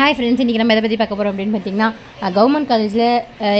Hi friends இன்றைக்கி நம்ம எதை பற்றி பார்க்க போகிறோம் அப்படின்னு பார்த்தீங்கன்னா கவர்மெண்ட் காலேஜில்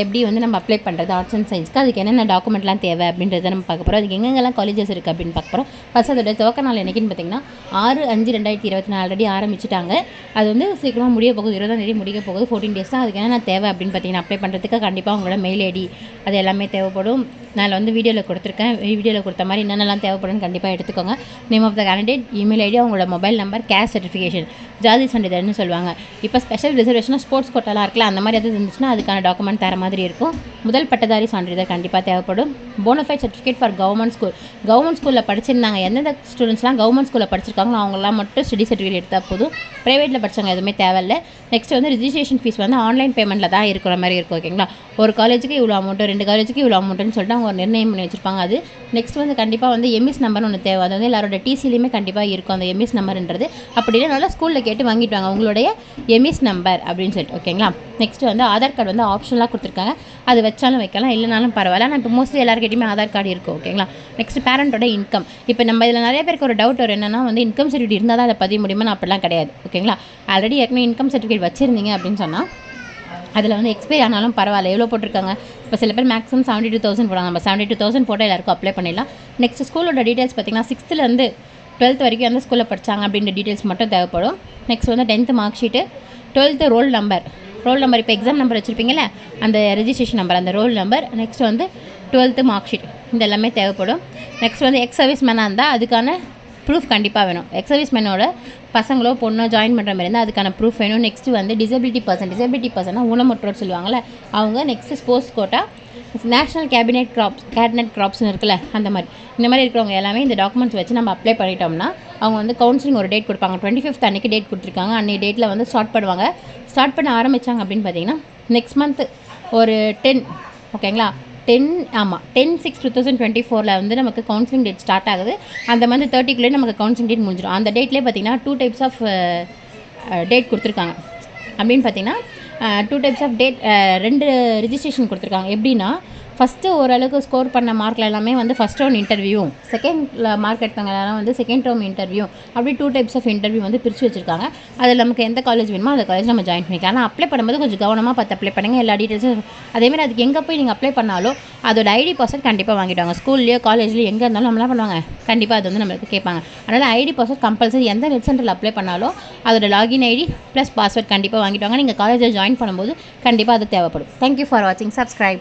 எப்படி வந்து நம்ம அப்ளை பண்ணுறது ஆர்ட்ஸ் அண்ட் சயின்ஸ்க்கு அதுக்கு என்னென்ன டாக்குமெண்ட்லாம் தேவை அப்படின்றத நம்ம பார்க்க போகிறோம் அதுக்கு எங்கெங்கெல்லாம் காலேஜஸ் இருக்குது அப்படின்னு பார்க்க போகிறோம் ஃபஸ்ட் அதோட துவக்க நாள் என்னைக்குன்னு பார்த்தீங்கன்னா ஆறு அஞ்சு ரெண்டாயிரத்தி இருபத்தி நாலு ஆல்ரெடி ஆரம்பிச்சிட்டாங்க. அது வந்து சீக்கிரமாக முடிய போகுது. இருபதாம் தேதி முடிக்க போகுது. ஃபோர்டீன் டேஸ் தான் அதுக்கு என்னென்ன தேவை அப்படின்னு பார்த்தீங்கன்னா அப்ளை பண்ணுறதுக்கு கண்டிப்பாக உங்களோட மெயில் ஐடி அது எல்லாமே தேவைப்படும். நான் வந்து வீடியோவில் கொடுத்துருக்கேன். வீடியோவில் கொடுத்த மாதிரி என்னென்னலாம் தேவைப்படும்னு கண்டிப்பாக எடுத்துக்கோங்க. Name of the candidate email ID அவங்களோட மொபைல் நம்பர் கேஷ் சர்டிஃபிகேஷன் ஜாதி சான்றிதழ்னு சொல்லுவாங்க. இப்போ ஸ்பெஷல் ரிசர்வேஷனாக ஸ்போர்ட்ஸ் கோட்டாலாம் இருக்குல்ல அந்த மாதிரி எதாவது இருந்துச்சுன்னா அதுக்கான டாக்குமெண்ட் தர மாதிரி இருக்கும். முதல் பட்டதாரி சான்றிதழ் கண்டிப்பாக தேவைப்படும். Bonafide certificate for government school government ஸ்கூலில் படிச்சிருந்தாங்க. எந்தெந்த ஸ்டூடெண்ட்ஸ்லாம் கவர்மெண்ட் ஸ்கூலில் படிச்சிருக்காங்களோ அவங்களாம் மட்டும் ஸ்டடி சர்டிஃபிகேட் எடுத்தால் போதும். ப்ரைவேட்டில் படித்தவங்க எதுவுமே தேவையில்லை. நெக்ஸ்ட் வந்து ரிஜிஸ்ட்ரேஷன் ஃபீஸ் வந்து ஆன்லைன் பேமெண்ட்டில் தான் இருக்கிற மாதிரி இருக்கும் ஓகேங்களா ஒரு காலேஜுக்கு இவ்வளோ அமௌண்ட்டு ரெண்டு காலேஜுக்கு இவ்வளோ அமௌண்ட்டுன்னு சொல்லிட்டு அவங்க ஒரு நிர்ணயம் பண்ணி வச்சிருப்பாங்க. அது நெக்ஸ்ட் வந்து கண்டிப்பாக வந்து எம்எஸ் நம்பர்னு ஒன்று தேவை. அது வந்து எல்லாரோட டிசிலையுமே கண்டிப்பாக இருக்கும் அந்த எம்எஸ் நம்பர்ன்றது அப்படி நல்லா ஸ்கூலில் கேட்டு வாங்கிட்டு வாங்க. உங்களுடைய எம்எஸ் நம்பர் அப்படின்னு சொல்லிட்டு ஓகேங்களா நெக்ஸ்ட் வந்து ஆதார் கார்டு வந்து ஆப்ஷனலாக கொடுத்துருக்காங்க. அது வச்சாலும் வைக்கலாம் இல்லைனாலும் பரவாயில்ல. ஆனால் இப்போ மோஸ்ட்லி எல்லாருக்கிட்டையுமே ஆதார் கார்டு இருக்கும் ஓகேங்களா நெக்ஸ்ட் பேரண்ட்டோட இன்கம் இப்போ நம்ம இதில் நிறைய பேருக்கு ஒரு டவுட் வரும். என்னன்னா வந்து இன்கம் சர்டிஃபிகேட் இருந்தால் தான் அதை பதிய முடியுமா? அப்படிலாம் கிடையாது ஓகேங்களா ஆல்ரெடி ஏற்கனவே இன்கம் சர்டிஃபிகேட் வச்சுருந்தீங்க அப்படின்னு சொன்னால் அதில் வந்து எக்ஸ்பைரி ஆனாலும் பரவாயில்ல. எவ்வளோ போட்டிருக்காங்க? இப்போ சில பேர் மேக்ஸிமம் செவன்ட்டி டூ தௌசண்ட் போடுறாங்க நம்ம செவன்ட்டி டூ தௌசண்ட் போட்டால் எல்லாருக்கும் அப்ளை பண்ணிடலாம். நெக்ஸ்ட் ஸ்கூலோட டீட்டெயில்ஸ் பார்த்தீங்கன்னா சிக்ஸ்த்துலேருந்து டுவெல்த் வரைக்கும் எந்த ஸ்கூலில் படித்தாங்க அப்படின்ற டீட்டெயில்ஸ் மட்டும் தேவைப்படும். நெக்ஸ்ட் வந்து tenth mark sheet twelfth roll number roll number இப்போ எக்ஸாம் நம்பர் வச்சுருப்பீங்களே அந்த ரெஜிஸ்ட்ரேஷன் நம்பர் அந்த ரோல் நம்பர் நெக்ஸ்ட் வந்து டுவெல்த்து மார்க் ஷீட் இது எல்லாமே தேவைப்படும். நெக்ஸ்ட் வந்து எக்ஸ் சர்வீஸ் மேனாக இருந்தால் அதுக்கான ப்ரூஃப் கண்டிப்பாக வேணும். எக்ஸ் சர்வீஸ் மேனோட பசங்களோ பொண்ணோ ஜாயின் பண்ணுற மாதிரி இருந்தால் அதுக்கான ப்ரூஃப் வேணும். நெக்ஸ்ட்டு வந்து டிசபிலிட்டி பர்சன் டிசபிலிட்டி பர்சனாக ஊனமுற்றோர் சொல்லுவாங்கள்ல அவங்க next sports quota national cadet corps cadet கிராப்ஸ்னு இருக்குல்ல அந்த மாதிரி. இந்த மாதிரி இருக்கிறவங்க எல்லாமே இந்த டாக்குமெண்ட்ஸ் வச்சு நம்ம அப்ளை பண்ணிட்டோம்னா அவங்க வந்து கவுன்சிலிங் ஒரு டேட் கொடுப்பாங்க. டுவெண்ட்டி ஃபிஃப்த் அன்றைக்கி டேட் கொடுத்துருக்காங்க அன்றைக்கி டேட்டில் வந்து ஸ்டார்ட் பண்ணுவாங்க. ஸ்டார்ட் பண்ண ஆரம்பித்தாங்க அப்படின்னு பார்த்தீங்கன்னா நெக்ஸ்ட் மந்த் ஒரு டென் ஓகேங்களா டென் ஆமாம் ten six two thousand twenty ஃபோரில் வந்து நமக்கு கவுன்சிலிங் டேட் ஸ்டார்ட் ஆகுது. அந்த மந்த் தேர்ட்டிக்குள்ளே நமக்கு கவுன்சிலிங் டேட் முடிஞ்சிடும். அந்த டேட்லேயே பார்த்தீங்கன்னா two types of date uh, uh, கொடுத்துருக்காங்க. அப்படின்னு பார்த்தீங்கன்னா two uh, types of date ரெண்டு ரிஜிஸ்ட்ரேஷன் கொடுத்துருக்காங்க. எப்படின்னா ஃபஸ்ட்டு ஓரளவுக்கு ஸ்கோர் பண்ண மார்க்கில் எல்லாமே வந்து ஃபஸ்ட் ரவுண்ட் இன்டர்வியூ செகண்டில் மார்க் எடுத்தவங்க வந்து செகண்ட் ரவுண்ட் இன்டர்வியூ அப்படி டூ டைப்ஸ் ஆஃப் இன்டர்வியூ வந்து பிரித்து வச்சுருக்காங்க. அதில் நமக்கு எந்த காலேஜ் வேணுமோ அந்த காலேஜ் நம்ம ஜாயின் பண்ணிக்கலாம். ஆனால் அப்ளை பண்ணும்போது கொஞ்சம் கவனமாக பார்த்து அப்ளை பண்ணுங்கள் எல்லா டீட்டெயில்ஸும் அதேமாதிரி அதுக்கு எங்கே போய் நீங்கள் அப்ளை பண்ணாலும் அதோட ஐடி பாஸ்வேர்ட் கண்டிப்பாக வாங்கிடுவாங்க. ஸ்கூல்லையோ காலேஜ்லேயோ எங்கே இருந்தாலும் நம்ம என்ன பண்ணுவாங்க. கண்டிப்பாக அது வந்து நம்மளுக்கு கேட்பாங்க. அதனால் ஐடி பாஸ்வேர்ட் கம்பல்சரி எந்த நெட் சென்டரில் அப்ளை பண்ணாலும் அதோட லாகின் ஐடி ப்ளஸ் பாஸ்வேர்ட் கண்டிப்பாக வாங்கிடுவாங்க. நீங்கள் காலேஜில் ஜாயின் பண்ணும்போது கண்டிப்பாக அது தேவைப்படும். தேங்க்யூ ஃபார் வாட்சிங் சப்ஸ்கிரைப்